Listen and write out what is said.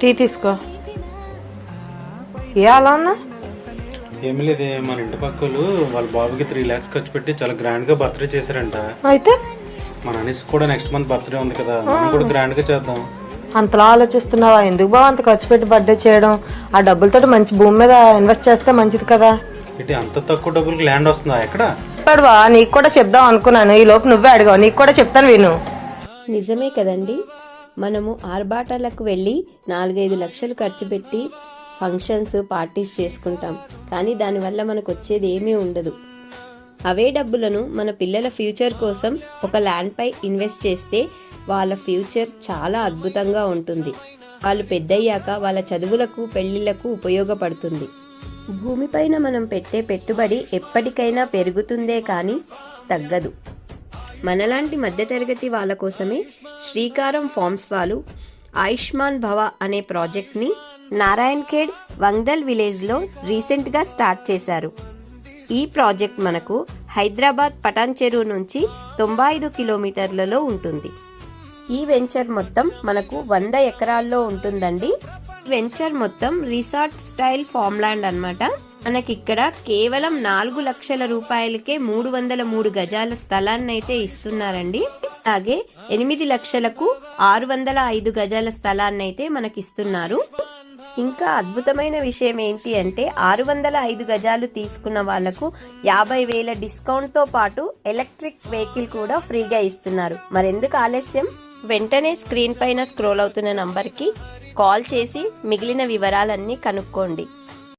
Tea తీసుకో. ఏ అలా అన్నా ఏమి లేదే మన ఇంటి పక్కలు వాళ్ళ బాబుకి త్రీ లాక్స్ ఖర్చు పెట్టి చాలా గ్రాండ్గా బర్త్డే చేశారంట. అయితే? మన అనిస్ కూడా నెక్స్ట్ మంత్ బర్త్డే ఉంది కదా మనం కూడా గ్రాండ్గా చేద్దాం. అంతలా ఆలోచిస్తున్నావా? ఎందుకు బావ అంత ఖర్చు పెట్టి బర్త్డే చేయడం? ఆ డబ్బులతో మంచి భూమి మీద ఇన్వెస్ట్ చేస్తే మంచిది కదా. ఇటు అంత తక్కువ డబ్బులకి ల్యాండ్ వస్తుందా ఎక్కడ? చెప్పాడువా నీకు కూడా చెప్దాం అనుకున్నాను. ఈ లోపు నువ్వే అడిగావు నీకు కూడా చెప్తాను విను. నిజమే కదండి. మనము ఆర్భాటాలకు వెళ్ళి నాలుగైదు లక్షలు ఖర్చు పెట్టి ఫంక్షన్స్ పార్టీస్ చేసుకుంటాం. కానీ దానివల్ల మనకు వచ్చేది ఏమీ ఉండదు. అవే డబ్బులను మన పిల్లల ఫ్యూచర్ కోసం ఒక ల్యాండ్పై ఇన్వెస్ట్ చేస్తే వాళ్ళ ఫ్యూచర్ చాలా అద్భుతంగా ఉంటుంది. వాళ్ళు పెద్దయ్యాక వాళ్ళ చదువులకు పెళ్ళిళ్ళకు ఉపయోగపడుతుంది. భూమిపైన మనం పెట్టే పెట్టుబడి ఎప్పటికైనా పెరుగుతుందే కానీ తగ్గదు. మనలాంటి మధ్యతరగతి వాళ్ళ కోసమే శ్రీకారం ఫార్మ్స్ వాళ్ళు ఆయుష్మాన్ భవ అనే ప్రాజెక్ట్ని నారాయణ్ ఖేడ్ వంగ్దల్ విలేజ్లో రీసెంట్గా స్టార్ట్ చేశారు. ఈ ప్రాజెక్ట్ మనకు హైదరాబాద్ పటాన్ చెరువు నుంచి తొంభై ఐదు కిలోమీటర్లలో ఉంటుంది. ఈ వెంచర్ మొత్తం మనకు వంద ఎకరాల్లో ఉంటుందండి. వెంచర్ మొత్తం రిసార్ట్ స్టైల్ ఫామ్ ల్యాండ్ అనమాట మనకి ఇక్కడ కేవలం నాలుగు లక్షల రూపాయలకే మూడు వందల మూడు గజాల స్థలాన్ని అయితే ఇస్తున్నారండి. అలాగే ఎనిమిది లక్షలకు ఆరు వందల ఐదు గజాల స్థలాన్ని అయితే మనకి ఇస్తున్నారు ఇంకా అద్భుతమైన విషయం ఏంటి అంటే ఆరు వందల ఐదు గజాలు తీసుకున్న వాళ్ళకు యాభై వేల డిస్కౌంట్తో పాటు ఎలక్ట్రిక్ వెహికల్ కూడా ఫ్రీగా ఇస్తున్నారు. మరెందుకు ఆలస్యం? వెంటనే స్క్రీన్ పైన స్క్రోల్ అవుతున్న నంబర్కి కాల్ చేసి మిగిలిన వివరాలన్నీ కనుక్కోండి.